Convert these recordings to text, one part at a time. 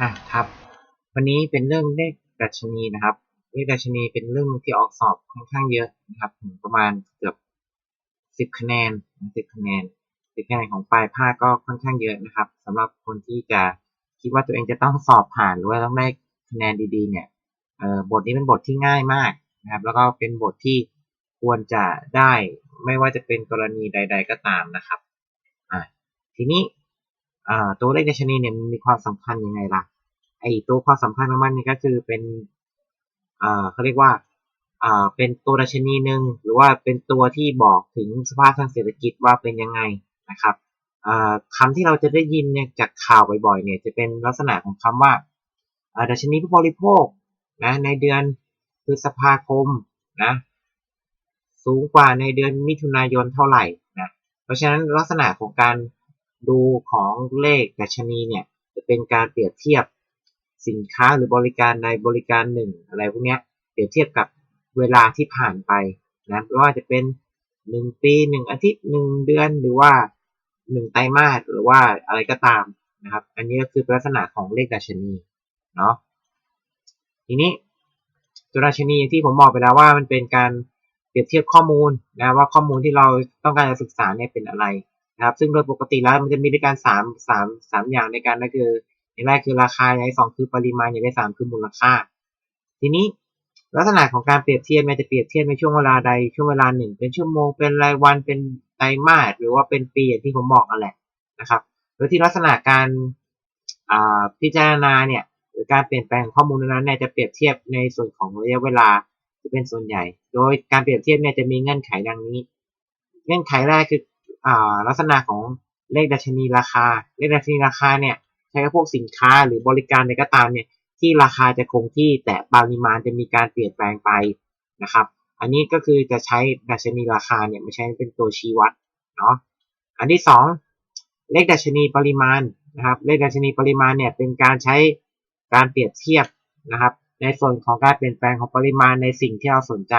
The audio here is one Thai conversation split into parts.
อะครับ วันนี้เป็นเรื่องเลขดัชนีนะครับเลขดัชนีเป็นเรื่องที่ออกสอบค่อนข้างเยอะนะครับถึงประมาณเกือบสิบคะแนนสิบคะแนนสิบคะแนนของปลายภาคก็ค่อนข้างเยอะนะครับสำหรับคนที่จะคิดว่าตัวเองจะต้องสอบผ่านหรือว่าต้องได้คะแนนดีๆ เนี่ยเอ่อบทนี้เป็นบทที่ง่ายมากนะครับ แล้วก็เป็นบทที่ควรจะได้ไม่ว่าจะเป็นกรณีใด ๆ ก็ตามนะครับอ่าทีนี้ ตัวเลขดัชนีเนี่ยมีความสำคัญยังไงล่ะ ไอตัวความสำคัญของมันนี่ก็คือเป็นเขาเรียกว่าเป็นตัวดัชนีหนึ่งหรือว่าเป็นตัวที่บอกถึงสภาพทางเศรษฐกิจว่าเป็นยังไงนะครับอ่าคำที่เราจะได้ยินเนี่ยจากข่าวบ่อยๆเนี่ยจะเป็นลักษณะของคำว่าอ่าดัชนีผู้บริโภคนะในเดือนพฤษภาคมนะสูงกว่าในเดือนมิถุนายนเท่าไหร่นะเพราะฉะนั้นลักษณะของการ ดูของเลขดัชนีเนี่ย จะเป็นการเปรียบเทียบสินค้าหรือบริการใดบริการหนึ่งอะไรพวกนี้เปรียบเทียบกับเวลาที่ผ่านไปนะไม่ว่าจะเป็นหนึ่งปีหนึ่งอาทิตย์หนึ่งเดือนหรือว่าหนึ่งไตรมาสหรือว่าอะไรก็ตามนะครับ อันนี้ก็คือลักษณะของเลขดัชนีเนาะทีนี้ตัวดัชนีที่ผมบอกไปแล้วว่ามันเป็นการเปรียบเทียบข้อมูลนะว่าข้อมูลที่เราต้องการจะศึกษาเนี่ยเป็นอะไร นะครับ ซึ่งโดยปกติแล้วมันจะมีด้วยกันสามสามสามอย่างในการนั่นคืออย่างแรกคือราคาอย่างที่สองคือปริมาณอย่างที่สามคือมูลค่า ทีนี้ลักษณะของการเปรียบเทียบมันจะเปรียบเทียบในช่วงเวลาใดช่วงเวลาหนึ่ง เป็นชั่วโมงเป็นรายวันเป็นไตรมาสหรือว่าเป็นปีอย่างที่ผมบอกนั่นแหละนะครับโดยที่ลักษณะการพิจารณาเนี่ยหรือการเปลี่ยนแปลงข้อมูลนั้นเนี่ยจะเปรียบเทียบในส่วนของระยะเวลาจะเป็นส่วนใหญ่ โดยการเปรียบเทียบเนี่ยจะมีเงื่อนไขดังนี้ เงื่อนไขแรกคือ ลักษณะของเลขดัชนีราคา เลขดัชนีราคาเนี่ยใช้กับพวกสินค้าหรือบริการใดก็ตามเนี่ยที่ราคาจะคงที่แต่ปริมาณจะมีการเปลี่ยนแปลงไปนะครับ อันนี้ก็คือจะใช้ดัชนีราคาเนี่ยมาใช้เป็นตัวชี้วัดเนาะอันที่สองเลขดัชนีปริมาณนะครับเลขดัชนีปริมาณเนี่ยเป็นการใช้การเปรียบเทียบนะครับ ในส่วนของการเปลี่ยนแปลงของปริมาณในสิ่งที่เราสนใจ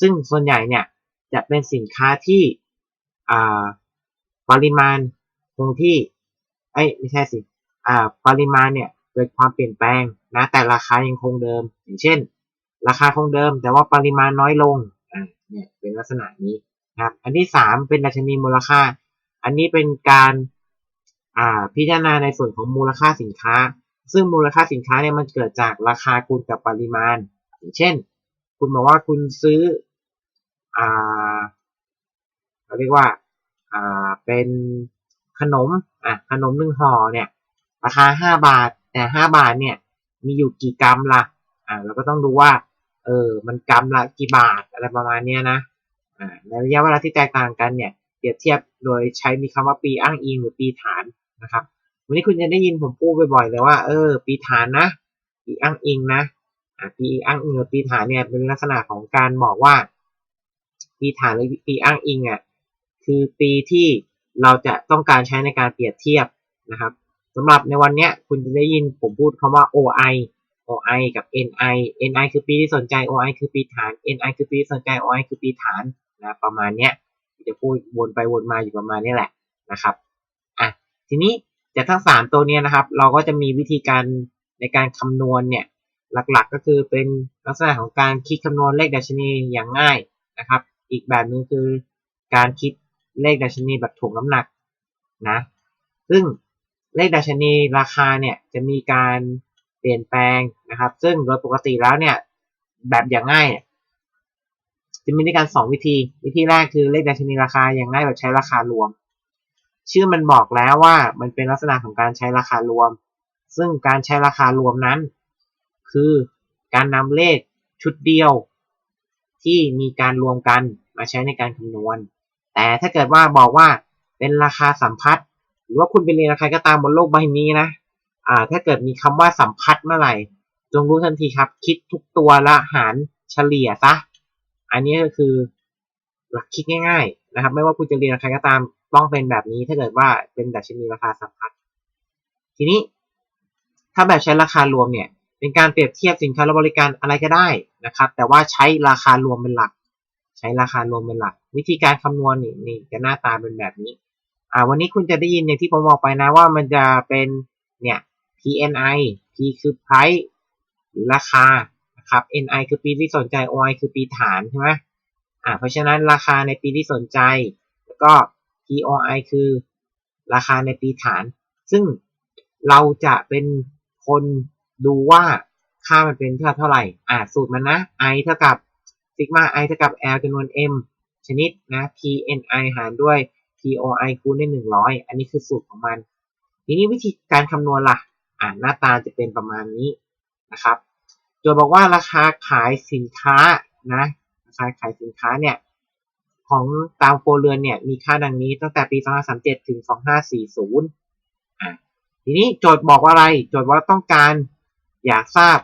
ซึ่งส่วนใหญ่เนี่ยจะเป็นสินค้าที่ ปริมาณคงที่เอ้ไม่ใช่สิปริมาณเนี่ยเกิดความเปลี่ยนแปลงนะแต่ราคายังคงเดิม อย่างเช่น ราคาคงเดิม แต่ว่าปริมาณน้อยลงอ่าเนี่ยเป็นลักษณะนี้นะครับ อันที่สามเป็นดัชนีมูลค่า อันนี้เป็นการอ่าพิจารณาในส่วนของมูลค่าสินค้า ซึ่งมูลค่าสินค้าเนี่ยมันเกิดจากราคาคูณกับปริมาณ อย่างเช่น คุณบอกว่าคุณซื้ออ่าเราเรียกว่า อ่าเป็นขนมอะขนมหนึ่งห่อเนี่ย ราคาห้าบาทแต่ห้าบาทเนี่ย มีอยู่กี่กรัมละอ่าเราก็ต้องดูว่า เออมันกรัมละกี่บาทอะไรประมาณเนี้ยนะอ่าในระยะเวลาที่แตกต่างกันเนี่ยเปรียบเทียบโดยใช้มีคำว่าปีอ้างอิงหรือปีฐานนะครับวันนี้คุณจะได้ยินผมพูดบ่อยๆเลยว่าเออ ปีฐานนะ ปีอ้างอิงนะอ่าปีอ้างอิงหรือปีฐานเนี่ยเป็นลักษณะของการบอกว่า ปีฐานหรือปีอ้างอิงอะ คือปีที่เราจะต้องการใช้ในการเปรียบเทียบนะครับสำหรับในวันนี้คุณจะได้ยินผมพูดคำว่า OI OI กับ NI NI คือปีที่สนใจ OI คือปีฐาน NI คือปีที่สนใจ OI คือปีฐานนะประมาณเนี้ยจะพูดวนไปวนมาอยู่ประมาณนี้แหละนะครับอะทีนี้จากทั้ง 3 ตัวนี้นะครับ เราก็จะมีวิธีการในการคำนวณเนี่ยหลักๆก็คือเป็นลักษณะของการคิดคำนวณเลขดัชนีอย่างง่ายนะครับ อีกแบบนึงคือการคิด เลขดัชนีแบบถ่วงน้ำหนักนะ ซึ่งเลขดัชนีราคาเนี่ยจะมีการเปลี่ยนแปลงนะครับ ซึ่งโดยปกติแล้วเนี่ยแบบอย่างง่ายจะมีด้วยกัน2วิธี วิธีแรกคือเลขดัชนีราคาอย่างง่ายแบบใช้ราคารวม ชื่อมันบอกแล้วว่ามันเป็นลักษณะของการใช้ราคารวม ซึ่งการใช้ราคารวมนั้น คือการนำเลขชุดเดียว ที่มีการรวมกันมาใช้ในการคำนวณ แต่ถ้าเกิดว่าบอกว่าเป็นราคาสัมพัทธ์รือว่าคุณไปเรียนใครก็ตามบนโลกใบนี้นะอ่าถ้าเกิดมีคำว่าสัมพัทธ์เมื่อไหร่ จงรู้ทันทีครับ คิดทุกตัวละหารเฉลี่ยซะอันนี้ก็คือหลักคิดง่าย ๆ นะครับ ไม่ว่าคุณจะเรียนใครก็ตามต้องเป็นแบบนี้ ถ้าเกิดว่าเป็นดัชนีราคาสัมพัทธ์ทีนี้ถ้าแบบใช้ราคารวมเนี่ย เป็นการเปรียบเทียบสินค้าและบริการอะไรก็ได้นะครับ แต่ว่าใช้ราคารวมเป็นหลัก ใช้ราคารวมเป็นหลัก วิธีการคำนวณนี่นี่จะหน้าตาเป็นแบบนี้ อ่า วันนี้คุณจะได้ยินอย่างที่ผมบอกไปนะว่ามันจะเป็นเนี่ย PNI P คือ price หรือราคานะครับ NI คือปีที่สนใจ OI คือปีฐานใช่ไหมอ่า เพราะฉะนั้นราคาในปีที่สนใจ แล้วก็ POI คือราคาในปีฐาน ซึ่งเราจะเป็นคนดูว่าค่ามันเป็นเท่าเท่าไหร่ อ่า สูตรมันนะ I เท่ากับซิกมา I เท่ากับ L จำนวน M ชนิดนะ PNI หารด้วย POI คูณด้วย100 อันนี้คือสูตรของมัน ทีนี้วิธีการคำนวณล่ะ อ่าหน้าตาจะเป็นประมาณนี้นะครับโจทย์บอกว่าราคาขายสินค้านะราคาขายสินค้าเนี่ยของตามโฟเรือนเนี่ยมีค่าดังนี้ตั้งแต่ปี 2537 ถึง 2540อ่าทีนี้โจทย์บอกว่าอะไร โจทย์ว่าต้องการอยากทราบ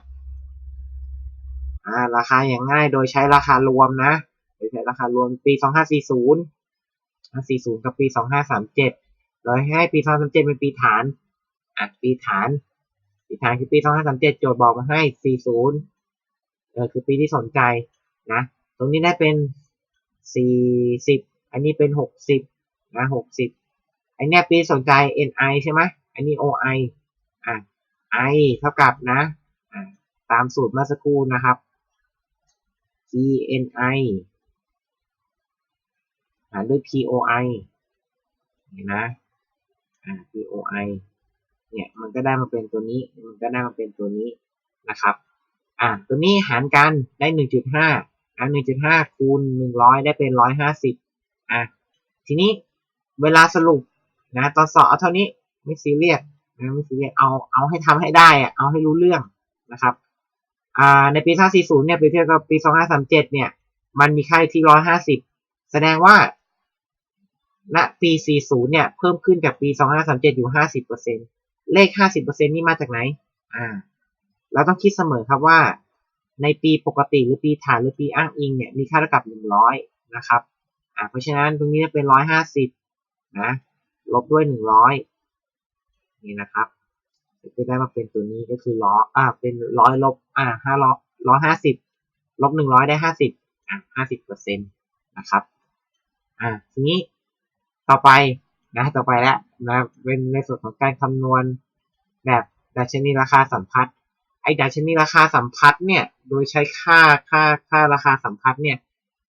อ่าราคาอย่างง่ายโดยใช้ราคารวมนะ โดยใช้ราคารวมปี 2540 40 กับปี 2537โดยให้ปี2537 เป็นปีฐานอะปีฐาน ปีฐานคือปี 2537 โจทย์บอกมาให้ 40 เออคือปีที่สนใจนะ ตรงนี้ได้เป็น 40 อันนี้เป็น 60 นะ 60 อันนี้ปีสนใจ NI ใช่ไหมอันนี้ OI อะ I เท่ากับนะอะตามสูตรเมื่อสักครู่นะครับ PNI หารด้วย POI เห็นนะอ่า POI เนี่ยมันก็ได้มาเป็นตัวนี้ มันก็ได้มาเป็นตัวนี้นะครับ อ่าตัวนี้หารกันได้ 1.5อ่า1.5 คูณ 100 ได้เป็น 150อะทีนี้เวลาสรุปนะตอนสอบเอาเท่านี้ไม่ซีเรียสนะไม่ซีเรียสเอาเอาให้ทำให้ได้อะเอาให้รู้เรื่องนะครับอ่าในปี2540 เนี่ยไปเทียบกับปี 2537 เนี่ย มันมีค่าที่ 150 แสดงว่า ณ ปี 40 เนี่ย เพิ่มขึ้นจากปี 2537 อยู่ 50%เลข 50%นี่มาจากไหน อ่า เราต้องคิดเสมอครับว่า ในปีปกติหรือปีฐานหรือปีอ้างอิงเนี่ย มีค่าเท่ากับ 100 นะครับ อ่า เพราะฉะนั้นตรงนี้จะเป็น 150 นะ ลบด้วย 100 นี่นะครับจะได้มาเป็นตัวนี้ก็คือล้อ อ่า เป็นร้อยลบ อ่าห้าร้อยร้อยห้าสิบ ลบหนึ่งร้อยได้ห้าสิบ อ่าห้าสิบเปอร์เซ็นต์นะครับ อ่าทีนี้ต่อไปนะต่อไปแล้วนะเป็นในส่วนของการคำนวณแบบดัชนีราคาสัมพัทธ์ไอ้ดัชนีราคาสัมพัทธ์เนี่ยโดยใช้ค่าค่าค่าราคาสัมพัทธ์เนี่ย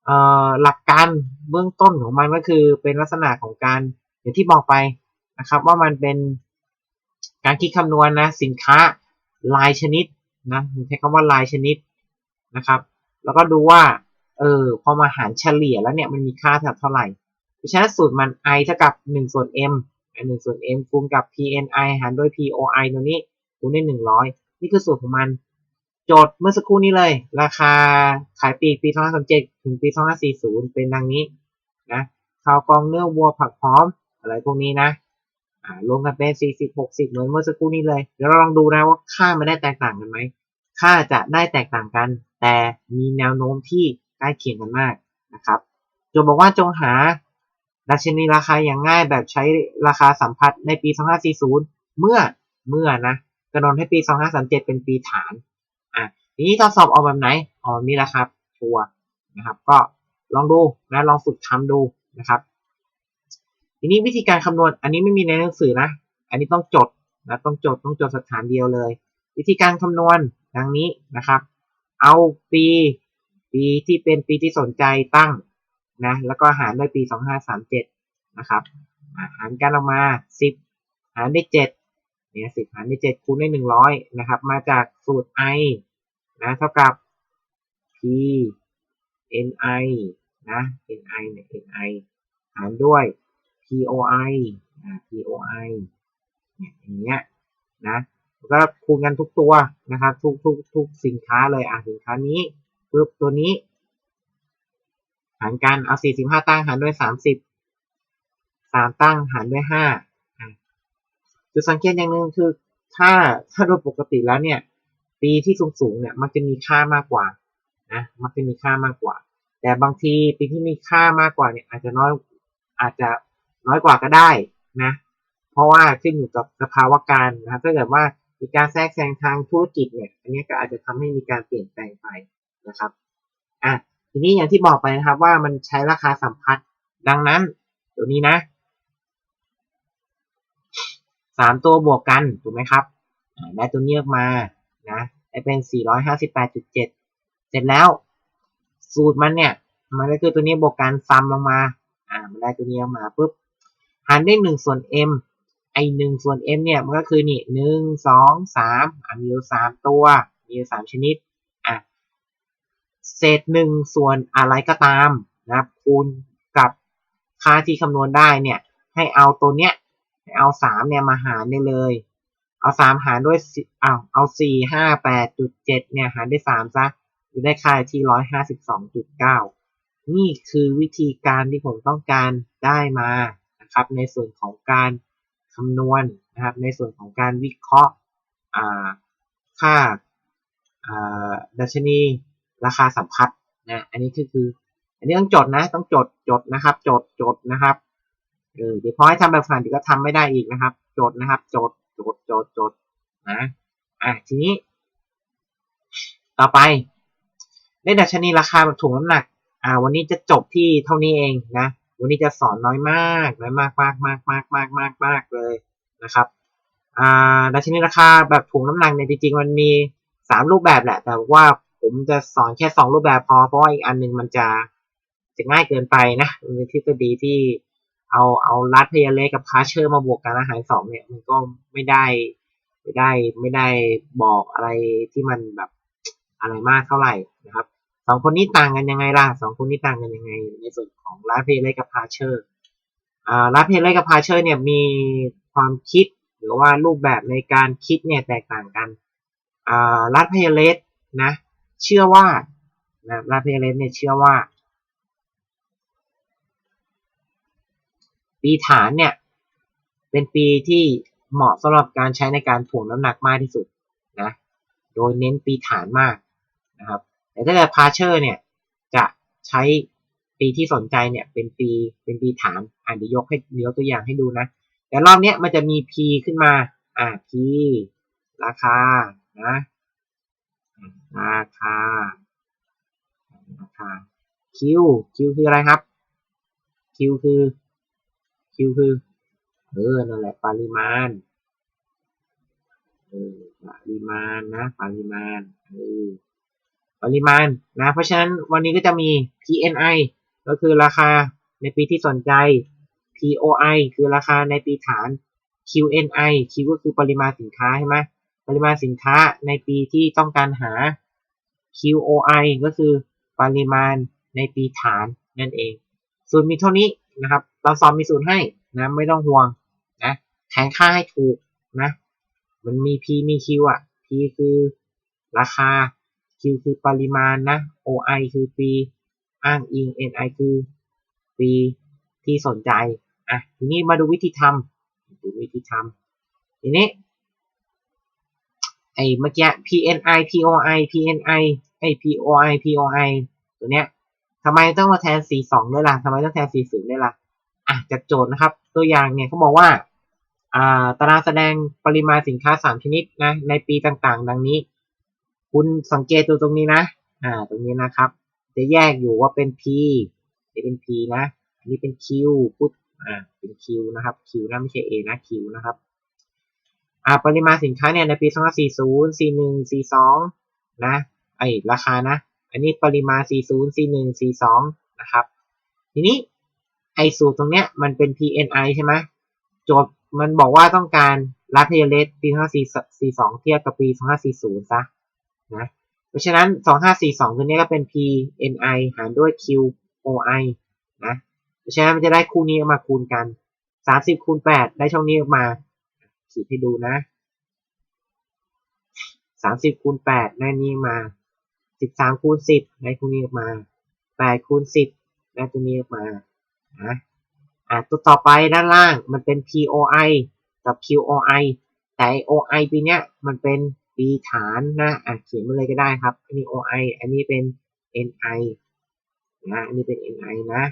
เอ่อหลักการเบื้องต้นของมันก็คือเป็นลักษณะของการอย่างที่บอกไปนะครับ ว่ามันเป็นการคิดคำนวณนะสินค้ารายชนิดนะใช้คำว่ารายชนิดนะครับ แล้วก็ดูว่า เออพอมาหารเฉลี่ยแล้วเนี่ยมันมีค่าเท่าไหร่เพราะฉะนั้นสูตรมัน i เท่ากับ 1 ส่วน m 1ส่วน m คูณกับ pni หารด้วย poi ตรงนี้คูณด้วย100 นี่คือสูตรของมัน โจทย์เมื่อสักครู่นี้เลย ราคาขายปีปี2537ถึงปี2540 เป็นดังนี้นะข้าวกองเนื้อวัวผักพร้อม อะไรพวกนี้นะรวมกันเป็น 40 60 เหมือนเมื่อสักครู่นี้เลย เดี๋ยวเราลองดูนะว่าค่ามันได้แตกต่างกันไหม ค่าจะได้แตกต่างกัน แต่มีแนวโน้มที่ ใกล้เคียงกันมากนะครับโจงบอกว่าจงหาดัชนีราคาอย่างง่ายแบบใช้ราคาสัมพัทธ์ในปี 2540 เมื่อเมื่อนะกระโดดให้ปี 2537 เป็นปีฐานอะทีนี้ทดสอบออกแบบไหนอ๋อนี่แหละครับชัวนะครับ ก็ลองดูนะลองฝึกทำดูนะครับ ทีนี้วิธีการคำนวณ อันนี้ไม่มีในหนังสือนะ อันนี้ต้องจดนะต้องจดต้องจดสถานเดียวเลย วิธีการคำนวณดังนี้นะครับ เอาปี ปีที่เป็นปีที่สนใจตั้งนะแล้วก็หารด้วยปี 2537 นะครับหารกันออกมา 10 หารด้วย7เนี่ย10 หารด้วย7คูณด้วย 100 นะครับ มาจากสูตร i นะเท่ากับ p ni นะ ni เนี่ย ni หารด้วย POI อ่า POI เนี่ยอย่างเงี้ยนะก็คูณกันทุกตัวนะครับ ทุกทุกทุกสินค้าเลยอะสินค้านี้ ปุ๊บตัวนี้ หารกันเอา45ตั้งหารด้วย30 3ตั้งหารด้วย5จุดสังเกตอย่างหนึ่งคือถ้าถ้าโดยปกติแล้วเนี่ย ปีที่สูงสูงเนี่ยมักจะมีค่ามากกว่านะมักจะมีค่ามากกว่า แต่บางทีปีที่มีค่ามากกว่าเนี่ย อาจจะน้อยอาจจะน้อยกว่าก็ได้นะ เพราะว่าขึ้นอยู่กับสภาวะการนะถ้าเกิดว่ามีการแทรกแซงทางธุรกิจเนี่ย อันนี้ก็อาจจะทำให้มีการเปลี่ยนแปลงไป นะครับอะทีนี้อย่างที่บอกไปนะครับว่ามันใช้ราคาสัมพัทธ์ดังนั้นตัวนี้นะสามตัวบวกกันถูกไหมครับได้ตัวนี้ออกมานะได้เป็น 458.7 เสร็จแล้ว สูตรมันเนี่ย มันก็คือตัวนี้บวกการซัมลงมา อ่า มันได้ตัวนี้ออกมาปุ๊บหารด้วย1ส่วน m ไอหนึ่งส่วน m เนี่ย มันก็คือนี่หนึ่งสองสามมีอยู่สามตัว มีอยู่สามชนิด เศษหนึ่งส่วนอะไรก็ตามนะครับคูณกับค่าที่คำนวณได้เนี่ยให้เอาตัวเนี้ยให้เอาสามเนี่ยมาหารได้เลย เอาสามหารด้วยเอาเอาสี่ห้าแปดจุดเจ็ดเนี่ยหารด้วยสามซะจะได้ค่าที่ร้อยห้าสิบสองจุดเก้านี่คือวิธีการที่ผมต้องการได้มานะครับ ในส่วนของการคำนวณนะครับ ในส่วนของการวิเคราะห์ค่าดัชนี ราคาสัมพัทธ์นะอันนี้คือคือ อันนี้ต้องจดนะ ต้องจดจดนะครับ จดจดนะครับเออเดี๋ยวพอให้ทำแบบฝันเดี๋ยวก็ทำไม่ได้อีกนะครับ จดนะครับ จดจดจดจดนะอะทีนี้ ต่อไปในดัชนีราคาแบบถุงน้ำหนัก อ่า วันนี้จะจบที่เท่านี้เองนะ วันนี้จะสอนน้อยมากน้อยมากมากมากมากมากมากมากเลยนะครับอ่าดัชนีราคาแบบถุงน้ำหนักเนี่ยจริงๆมันมีสามรูปแบบแหละ แต่ว่า ผมจะสอนแค่สองรูปแบบพอ เพราะอีกอันหนึ่งมันจะจะง่ายเกินไปนะมันเป็นทฤษฎีที่เอาเอาลัดพยาเลกับพาเชอร์มาบวกกันอาหารสองเนี่ย มันก็ไม่ได้ไม่ได้ไม่ได้บอกอะไรที่มันแบบอะไรมากเท่าไหร่นะครับสองคนนี้ต่างกันยังไงล่ะสองคนนี้ต่างกันยังไง ในส่วนของลัดพยาเลกับพาเชอร์อ่าลัดพยาเลกับพาเชอร์เนี่ยมีความคิดหรือว่ารูปแบบในการคิดเนี่ยแตกต่างกันอ่าลัดพยาเลสนะ เชื่อว่านะลาเพเลสเนี่ยเชื่อว่า ปีฐานเนี่ย เป็นปีที่เหมาะสำหรับการใช้ในการถ่วงน้ำหนักมากที่สุดนะ โดยเน้นปีฐานมากนะครับ แต่ถ้าเกิดพาเชอร์เนี่ย จะใช้ปีที่สนใจเนี่ย เป็นปีเป็นปีฐานอ่านเดี๋ยวยกให้เดี๋ยวตัวอย่างให้ดูนะ แต่รอบนี้มันจะมี P ขึ้นมา อ่า P ราคานะ ราคา ราคา Q Q คืออะไรครับ Q คือ Q คือ เออ นั่นแหละ ปริมาณ เออ ปริมาณนะ ปริมาณ เออ ปริมาณนะ เพราะฉะนั้นวันนี้ก็จะมี PNI ก็คือราคาในปีที่สนใจ POI คือราคาในปีฐาน QNI Q ก็คือปริมาณสินค้าใช่ไหม ปริมาณสินค้าในปีที่ต้องการหา QOI ก็คือปริมาณในปีฐานนั่นเอง ส่วนมีเท่านี้นะครับตอนสอบมีสูตรให้นะไม่ต้องห่วงนะแทนค่าให้ถูกนะมันมี P มี Q อะ P คือราคา Q คือปริมาณนะ OI คือปีอ้างอิง NI คือปีที่สนใจอะทีนี้มาดูวิธีทำดูวิธีทำทีนี้ ไอ้เมื่อกี้ PNI POI PNI ไอ้ POI POI ตัวเนี้ยทำไมต้องมาแทน42ด้วยล่ะทำไมต้องแทน40ด้วยล่ะอะจากโจทย์นะครับ ตัวอย่างเนี่ยเขาบอกว่าอ่าตารางแสดงปริมาณสินค้า 3 ชนิดนะในปีต่างๆ ดังนี้ คุณสังเกตตัวตรงนี้นะอ่าตรงนี้นะครับ จะแยกอยู่ว่าเป็น P จะเป็น P นะ อันนี้เป็น Q ปุ๊บอ่าเป็น Q นะครับ Q นะไม่ใช่ A นะ Q นะครับ อ่าปริมาณสินค้าเนี่ยในปี 2540 41 42 นะ ไอราคานะ อันนี้ปริมาณ 40 41 42 นะครับ ทีนี้ไอสูตรตรงเนี้ยมันเป็น PNI ใช่ไหมโจทย์มันบอกว่าต้องการรัฐเทเลสปี 2542 เทียบกับปี 2540 ซะ นะ เพราะฉะนั้น 2542 ตัวนี้ก็เป็น PNI หารด้วย QOI นะ เพราะฉะนั้นมันจะได้คู่นี้ออกมาคูณกัน 30 คูณ 8 ได้ช่องนี้ออกมา ขีดให้ดูนะสามสิบคูณแปดได้นี้มาสิบสามคูณสิบได้คูณนี้ออกมาแปดคูณสิบได้ตัวนี้ออกมานะอะตัวต่อไปด้านล่างมันเป็น POI กับ QOI แต่ OI ปีเนี้ยมันเป็นปีฐานนะอะเขียนมาเลยก็ได้ครับ อันนี้ OI อันนี้เป็น NI นะอันนี้เป็น NI นะ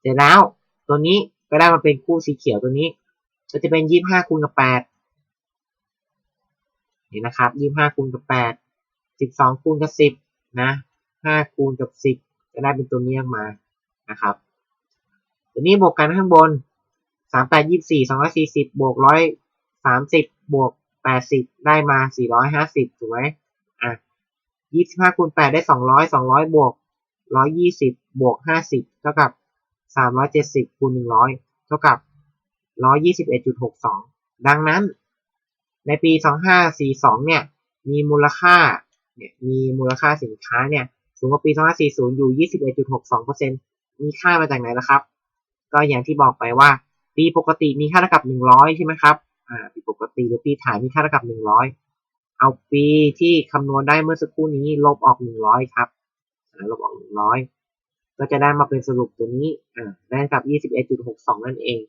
เสร็จแล้วตัวนี้ก็ได้มาเป็นคู่สีเขียวตัวนี้ ก็จะเป็นยี่สิบห้าคูณกับแปดนี่นะครับยี่สิบห้าคูณกับแปดสิบสองคูณกับสิบนะห้าคูณกับสิบจะได้เป็นตัวนี้ออกมานะครับ ตัวนี้บวกกันข้างบนสามแปดยี่สี่สองร้อยสี่สิบบวกร้อยสามสิบบวกแปดสิบได้มาสี่ร้อยห้าสิบถูกไหมอะยี่สิบห้าคูณแปดได้สองร้อยสองร้อยบวกร้อยยี่สิบบวกห้าสิบเท่ากับสามร้อยเจ็ดสิบคูณหนึ่งร้อยเท่ากับ ร้อยยี่สิบเอ็ดจุดหกสองดังนั้น ในปีสองห้าสี่สองเนี่ย มีมูลค่า เนี่ย มีมูลค่าสินค้าเนี่ย สูงกว่าปีสองห้าสี่ศูนย์อยู่ยี่สิบเอ็ดจุดหกสองเปอร์เซ็นมีค่ามาจากไหนล่ะครับ ก็อย่างที่บอกไปว่า ปีปกติมีค่าเท่ากับหนึ่งร้อยใช่ไหมครับ อ่า ปีปกติหรือปีถ่ายมีค่าเท่ากับหนึ่งร้อยเอาปีที่คำนวณได้เมื่อสักครู่นี้ลบออกหนึ่งร้อยครับอ่าลบออกหนึ่งร้อยก็จะได้มาเป็นสรุปตัวนี้ อ่า ได้กับยี่สิบเอ็ดจุดหกสองนั่นเอง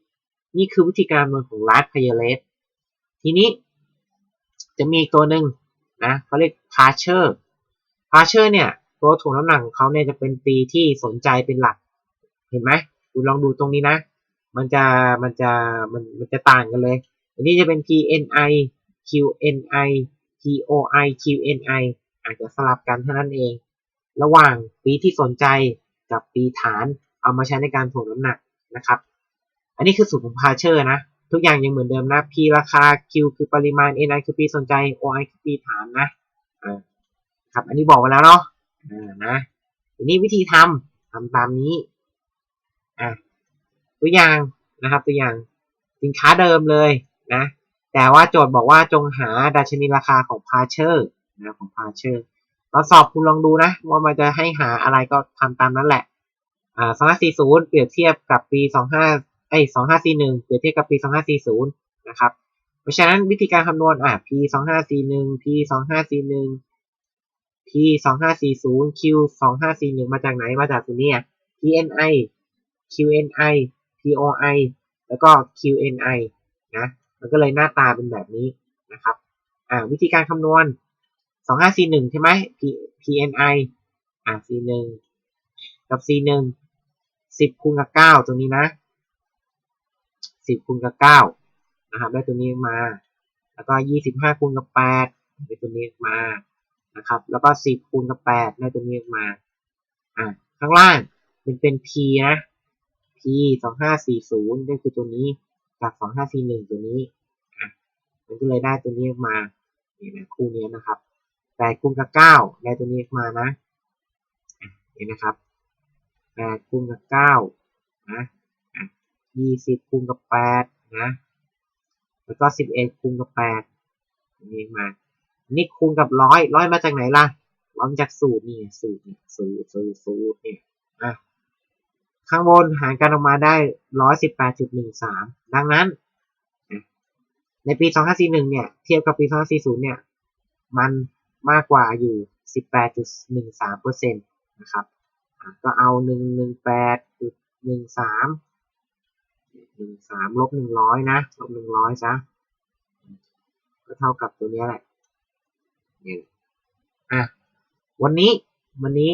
นี่คือวิธีการคำนของ last p a y r a t e ทีนี้จะมีตัวหนึ่งนะเขาเรียก p a r c h e r p a r c h e r เนี่ย ตัวถ่วงน้ำหนักของเขาเนี่ยจะเป็นปีที่สนใจเป็นหลัก เห็นไหมคุณลองดูตรงนี้นะ มันจะมันจะมันมันจะต่างกันเลย อันนี้จะเป็น PNI QNI POI QNI อาจจะสลับกันเท่านั้นเอง ระหว่างปีที่สนใจกับปีฐานเอามาใช้ในการถ่วงน้ำหนักนะครับ อันนี้คือสูตรของพาเชอร์นะ ทุกอย่างยังเหมือนเดิมนะ P ราคา Q คือปริมาณ NI คือปีสนใจ OI คือปีฐานนะอ่าครับ อันนี้บอกไปแล้วเนาะอ่านะทีนี้วิธีทำทำตามนี้อะตัวอย่างนะครับ ตัวอย่างสินค้าเดิมเลยนะ แต่ว่าโจทย์บอกว่าจงหาดัชนีราคาของพาเชอร์นะของพาเชอร์ตอนสอบคุณลองดูนะ ว่ามันจะให้หาอะไรก็ทำตามนั้นแหละอ่า2540 เปรียบเทียบกับปี 25 เอ้ย2541เปรียบเทียบกับปี2540นะครับ เพราะฉะนั้นวิธีการคำนวณอะ P 2541 P 2541 P 2540 Q 2541มาจากไหนมาจากตัวนี้ PNI QNI POI แล้วก็ QNI นะมันก็เลยหน้าตาเป็นแบบนี้นะครับอ่าวิธีการคำนวณ 2541 ใช่ไหม P PNI อ่า C1 กับ C1 10คูณกับ 9 ตรงนี้นะ 10คูณกับ9นะครับได้ตัวนี้มา แล้วก็ 25คูณกับ8ได้ตัวนี้มานะครับ แล้วก็ 10คูณกับ8ได้ตัวนี้มาอ่าข้างล่างเป็นเป็น P นะ P 2540ก็คือตัวนี้กับ 2541 ตัวนี้อะมันก็เลยได้ตัวนี้มาเนี่ยนะคู่นี้นะครับ8คูณกับ9ได้ตัวนี้มานะเห็นนะครับ8คูณกับ9นะ ยี่สิบคูณกับแปดนะ แล้วก็สิบเอ็ดคูณกับแปดนี่มา นี่คูณกับร้อยร้อยมาจากไหนล่ะร้อยจากสูตรนี่สูตรนี่สูตรสูตรสูตรเนี่ยอะข้างบนหารกันออกมาได้ร้อยสิบแปดจุดหนึ่งสามดังนั้นในปีสองห้าสี่หนึ่งเนี่ย เทียบกับปีสองห้าสี่ศูนย์เนี่ย มันมากกว่าอยู่สิบแปดจุดหนึ่งสามเปอร์เซ็นต์นะครับ ก็เอาหนึ่งหนึ่งแปดจุดหนึ่งสาม 13ลบ100นะลบ100ซะก็เท่ากับตัวนี้แหละนี่อะวันนี้วันนี้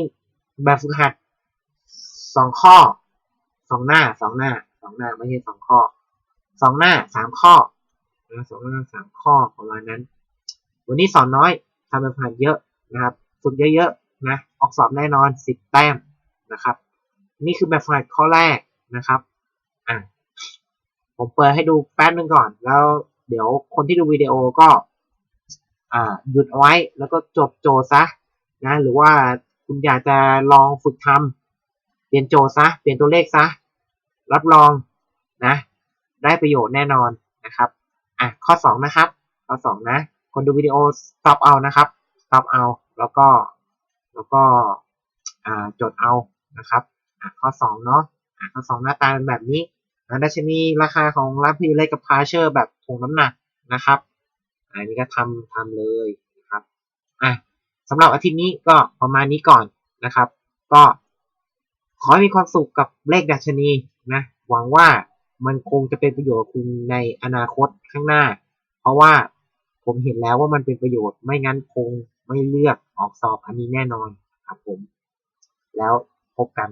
แบบฝึกหัดสองข้อสองหน้าสองหน้าสองหน้าไม่ใช่สองข้อสองหน้าสามข้อนะสองหน้าสามข้อประมาณนั้น วันนี้สอนน้อยทำแบบฝึกหัดเยอะนะครับฝึกเยอะๆนะออกสอบแน่นอนสิบแต้มนะครับ นี่คือแบบฝึกหัดข้อแรกนะครับอะ ผมเปิดให้ดูแป๊บนึงก่อน แล้วเดี๋ยวคนที่ดูวิดีโอก็อ่าหยุดเอาไว้แล้วก็จบโจซะนะหรือว่าคุณอยากจะลองฝึกทำเปลี่ยนโจซะเปลี่ยนตัวเลขซะรับรองนะ ได้ประโยชน์แน่นอนนะครับอะข้อสองนะครับ ข้อสองนะ คนดูวิดีโอ stop เอานะครับ stop เอาแล้วก็แล้วก็อ่าจดเอานะครับอะข้อสองเนาะอะข้อสองหน้าตาเป็นแบบนี้ ดัชนีราคาของรับพีเลกับพาเชอร์แบบถ่วงน้ำหนักนะครับ อันนี้ก็ทำทำเลยนะครับอะสำหรับอาทิตย์นี้ก็ประมาณนี้ก่อนนะครับ ก็ขอให้มีความสุขกับเลขดัชนีนะหวังว่ามันคงจะเป็นประโยชน์กับคุณในอนาคตข้างหน้า เพราะว่าผมเห็นแล้วว่ามันเป็นประโยชน์ไม่งั้นคงไม่เลือกออกสอบอันนี้แน่นอนครับผม แล้วพบกัน